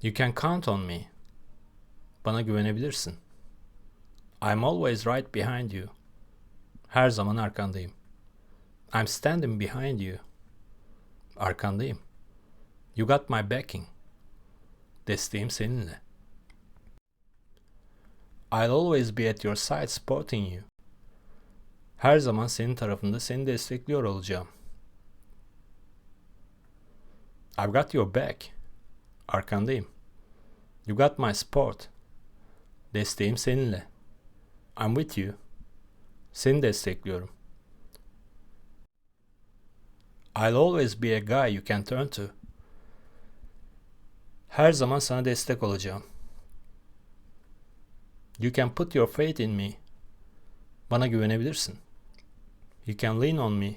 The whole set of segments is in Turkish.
You can count on me. Bana güvenebilirsin. I'm always right behind you. Her zaman arkandayım. I'm standing behind you. Arkandayım. You got my backing. Desteğim seninle. I'll always be at your side supporting you. Her zaman senin tarafında seni destekliyor olacağım. I've got your back. Arkandayım. You got my support. Desteğim seninle. I'm with you. Seni destekliyorum. I'll always be a guy you can turn to. Her zaman sana destek olacağım. You can put your faith in me. Bana güvenebilirsin. You can lean on me.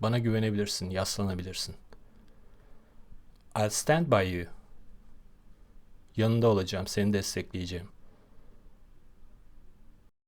Bana güvenebilirsin, yaslanabilirsin. I'll stand by you. Yanında olacağım, seni destekleyeceğim.